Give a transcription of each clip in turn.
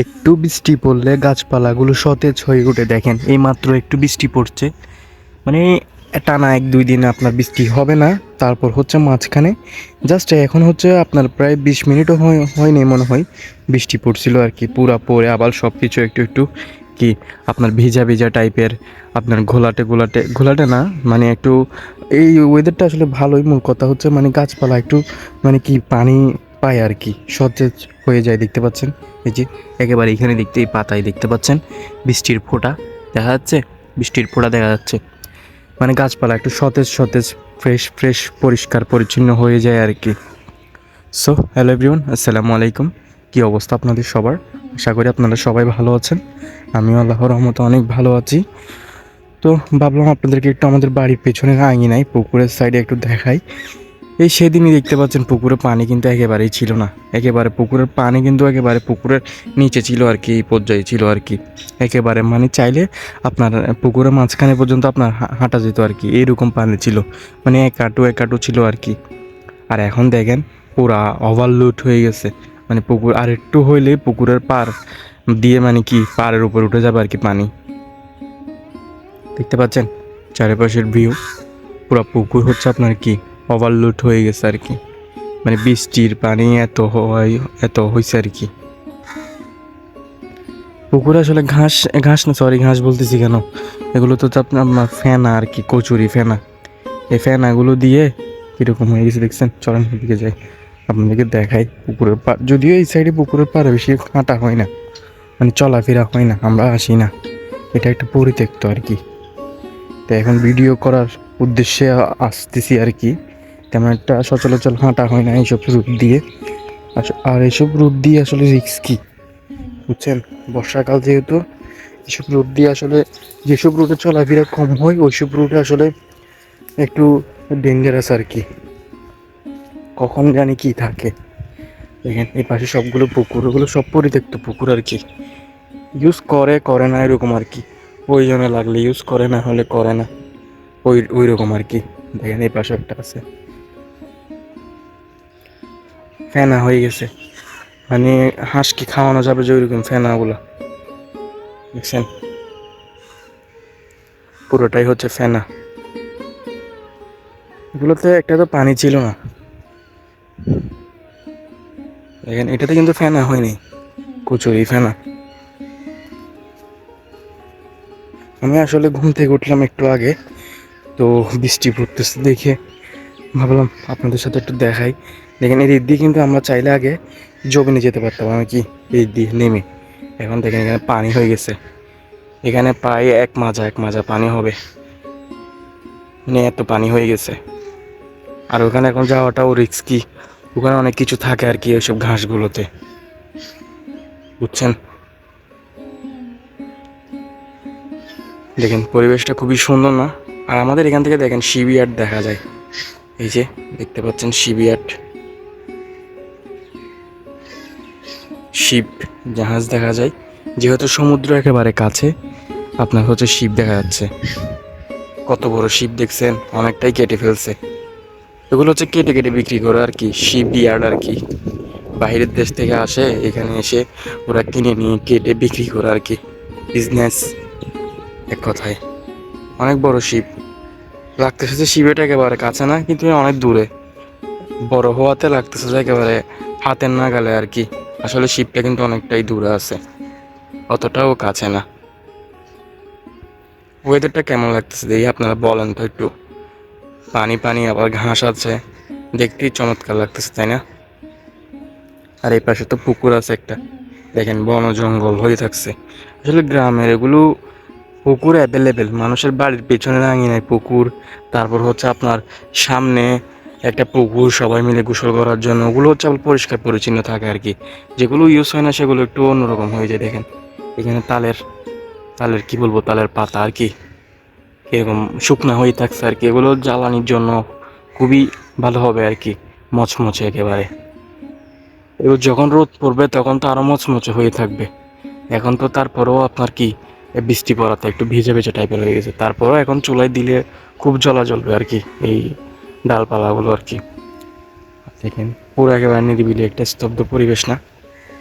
একটু বৃষ্টি পড়লে গাছপালাগুলো সতেজ হয়ে উঠে দেখেন, এই মাত্র একটু বৃষ্টি পড়ছে। মানে টানা এক দুই দিন আপনার বৃষ্টি হবে না, তারপর হচ্ছে মাঝখানে। জাস্ট এখন হচ্ছে আপনার প্রায় বিশ মিনিটও হয়- হয়নি মনে হয় বৃষ্টি পড়ছিল আর কি, পুরা পরে আবার সব কিছু একটু একটু কি আপনার ভিজা ভিজা টাইপের আপনার ঘোলাটে ঘোলাটে ঘোলাটে না মানে একটু এই ওয়েদারটা আসলে ভালোই। মূল কথা হচ্ছে মানে গাছপালা একটু মানে কি পানি পায় আর কি, সতেজ হয়ে যায়, দেখতে পাচ্ছেন? এই যে, একেবারে এখানে দেখতে এই পাতায় দেখতে পাচ্ছেন? বৃষ্টির ফোঁটা দেখা যাচ্ছে? বৃষ্টির ফোঁটা দেখা যাচ্ছে। মানে গাছপালা একটু সতেজ সতেজ ফ্রেশ ফ্রেশ পরিষ্কার, পরিচ্ছন্ন হয়ে যায় আর কি। সো হ্যালো এভরিওয়ান আসসালামু আলাইকুম। কী অবস্থা আপনাদের সবার? আশা করি আপনারা সবাই ভালো আছেন। আমিও আল্লাহর রহমতে অনেক ভালো আছি। তো, ভাবলাম আপনাদেরকে একটু আমাদের বাড়ির পেছনের আঙিনায়, পুকুরের সাইডে একটু দেখাই। এই সেদিনই দেখতে পাচ্ছেন পুকুরে পানি কিন্তু একেবারেই ছিল না। একেবারে পুকুরের পানি কিন্তু একেবারে পুকুরের নিচে ছিল আর কি, এই পর্যায়ে ছিল আর কি। একেবারে মানে চাইলে আপনার পুকুরের মাঝখানে পর্যন্ত আপনার হাঁটা যেত আর কি, এইরকম পানি ছিল। মানে এক কাটু এক কাটু ছিল আর কি। আর এখন দেখেন পুরা ওভারলোড হয়ে গেছে। মানে পুকুর, আর একটু হইলে পুকুরের পার দিয়ে মানে কি, পাড়ের উপর উঠে যাবে আর কি পানি। দেখতে পাচ্ছেন? চারিপাশের ভিউ পুরো পুকুর হচ্ছে আপনার কি ওভারলোড হয়ে গেছে আর কি। মানে বৃষ্টির পানি এত হয়, এত হয়েছে আর কি। পুকুরে আসলে ঘাস ঘাস না সরি ঘাস বলতেছি কেন? এগুলো তো আপনার ফেনা আর কি, কচুরি ফেনা। এই ফেনাগুলো দিয়ে কীরকম হয়ে গেছে দেখছেন? চলেন দিকে যাই। আপনাদেরকে দেখাই পুকুরের পা, যদিও এই সাইডে পুকুরের পাড়ে বেশি হাঁটা হয় না। মানে চলাফেরা হয় না, আমরা আসি না। এটা একটা পরিত্যক্ত আর কি। তো এখন ভিডিও করার উদ্দেশ্যে আসতেছি আর কি। তেমন একটা সচলাচল হাঁটা হয় না এইসব রুট দিয়ে। আর এইসব রুট দিয়ে আসলে রিক্স কী? বুঝছেন? বর্ষাকাল যেহেতু, এইসব রুট দিয়ে আসলে যেসব রুটে চলাফেরা কম হয়, ওইসব রুটে আসলে একটু ডেঞ্জারাস আর কি। কখন জানি কি থাকে। দেখেন, এই পাশে সবগুলো পুকুর, ওগুলো সব পরিত্যক্ত পুকুর আর কি। ইউজ করে করে না, এরকম আর কি। প্রয়োজনে লাগলে ইউজ করে, না হলে করে না। ওই ওই রকম আর কি। দেখেন, এই পাশে একটা আছে। ফেনা হয়ে গেছে। মানে হাঁস কি খাওয়ানো যাবে যে ওইরকম ফেনাগুলো? দেখছেন? পুরোটাই হচ্ছে ফেনা। এগুলোতে একটা তো পানি ছিল না। দেখেন, এটাতে কিন্তু ফেনা হয়নি। কচুরি ফেনা। আমি আসলে ঘুম থেকে উঠলাম একটু আগে, তো বৃষ্টি পড়তেছে দেখে। ভাবলাম আপনাদের সাথে একটু দেখাই। দেখেন, এই দিয়ে কিন্তু আমরা চাইলে আগে জমিনে যেতে পারতাম। আমি কি দিয়ে নেমে। এখন দেখেন, এখানে পানি হয়ে গেছে। এখানে প্রায় এক মাজা এক মাজা পানি হবে। মানে এত পানি হয়ে গেছে। আর ওখানে এখন যাওয়াটাও রিস্কি ওখানে অনেক কিছু থাকে আর কি, ওইসব ঘাসগুলোতে। বুঝছেন? দেখেন, পরিবেশটা খুবই সুন্দর না? আর আমাদের এখান থেকে দেখেন শিবিয়াট দেখা যায়। এই যে, দেখতে পাচ্ছেন শিবিয়াট শিপ জাহাজ দেখা যায়। যেহেতু সমুদ্র একেবারে কাছে, আপনার হচ্ছে শিপ দেখা যাচ্ছে। কত বড় শিপ দেখছেন, অনেকটাই কেটে ফেলছে। এগুলো হচ্ছে কেটে কেটে বিক্রি করে আর কি শিপ ইয়ার্ড আর কি। বাইরের দেশ থেকে আসে, এখানে এসে ওরা কিনে নিয়ে কেটে বিক্রি করে আর কি। বিজনেস এক কথায়। অনেক বড় শিপ লাগতেছে যে শিবেটা একেবারে কাছে না, কিন্তু অনেক দূরে। বড় হওয়াতে লাগতেছে যে একেবারে হাতের নাগালে আর কি। আসলে শিবটা কিন্তু অনেকটাই দূরে আছে, অতটাও কাছে না। ওয়েদারটা কেমন লাগতেছে দেখি, আপনারা বলেন তো একটু। পানি পানি আবার ঘাস আছে, দেখতেই চমৎকার লাগতেছে, তাই না? আর এই পাশে তো পুকুর আছে একটা। দেখেন বন জঙ্গল হয়ে থাকছে। আসলে গ্রামের এগুলো পুকুর অ্যাভেলেবেল মানুষের বাড়ির পেছনে আঙিনায় পুকুর, তারপর হচ্ছে আপনার সামনে একটা পুকুর, সবাই মিলে গোসল করার জন্য, ওগুলো হচ্ছে আবার পরিষ্কার পরিচ্ছন্ন থাকে আর কি। যেগুলো ইউজ হয় না, সেগুলো একটু অন্যরকম হয়ে যায়, দেখেন। এখানে তালের তালের কি বলব, তালের পাতা আর কি, এরকম শুকনা হয়ে থাকছে আর কি। এগুলো জ্বালানির জন্য খুবই ভালো হবে আর কি, মচমচে একেবারে। এবার যখন রোদ পড়বে, তখন তো আরও মচমচে হয়ে থাকবে। এখন তো তারপরেও আপনার কি বৃষ্টি পড়াতে একটু ভিজে ভেজে টাইপের হয়ে গেছে। তারপরেও এখন চুলায় দিলে খুব জলা জ্বলবে আর কি, এই ডালপালাগুলো আর কি। দেখেন, পুরো একেবারে নিরিবিলি একটা স্তব্ধ পরিবেশ না?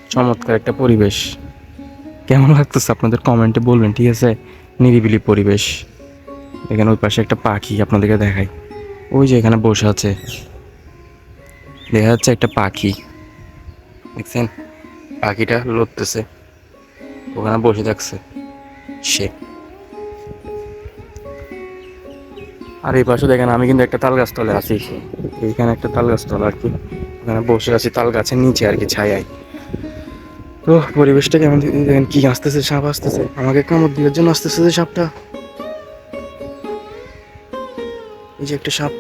চমৎকার একটা পরিবেশ। কেমন লাগতেছে আপনাদের কমেন্টে বলবেন, ঠিক আছে? নিরিবিলি পরিবেশ। এখানে ওই পাশে একটা পাখি আপনাদেরকে দেখাই। ওই যে এখানে বসে আছে। দেখা যাচ্ছে একটা পাখি। দেখছেন? পাখিটা লড়তেছে ওখানে বসে থাকছে। সে। আর এই পাশে দেখেন আমি কিন্তু একটা তাল গাছতলে আছি। এইখানে একটা তাল গাছতলা আর কি। এখানে বসে আছি তাল গাছের নিচে আর কি ছায়ায়। তো পরিবেশটা কেমন দেখেন কি আসতেছে সাপ আসতেছে। আমাকে কামড় দেওয়ার জন্য আসতেছে যে সাপটা। এই যে একটা সাপ।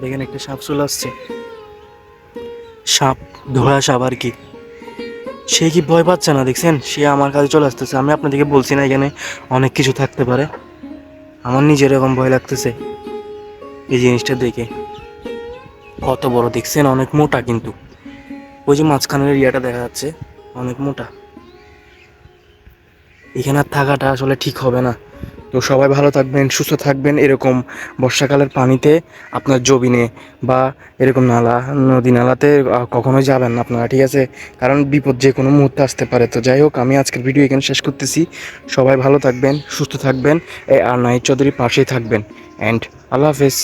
দেখেন একটা সাপ চলে আসছে। সাপ ধোয়া সাপ আর কি। সে কি ভয় পাচ্ছে না? দেখছেন, সে আমার কাছে চলে আসতেছে। আমি আপনাদেরকে বলছি না, এখানে অনেক কিছু থাকতে পারে। আমার নিজের এরকম ভয় লাগতেছে এই জিনিসটা দেখে। কত বড়, দেখছেন? অনেক মোটা কিন্তু। ওই যে মাঝখানের এরিয়াটা দেখা যাচ্ছে, অনেক মোটা। এখানে থাকাটা আসলে ঠিক হবে না। তো সবাই ভালো থাকবেন, সুস্থ থাকবেন। এরকম বর্ষাকালের পানিতে আপনার জবিনে বা এরকম নালা, নদী নালাতে কখনোই যাবেন না আপনারা, ঠিক আছে? কারণ বিপদ যে কোনো মুহূর্তে আসতে পারে। তো যাই হোক, আমি আজকের ভিডিও এখানে শেষ করতেছি। সবাই ভালো থাকবেন, সুস্থ থাকবেন আর নাই চৌধুরীর পাশেই থাকবেন। অ্যান্ড আল্লাহ হাফেজ।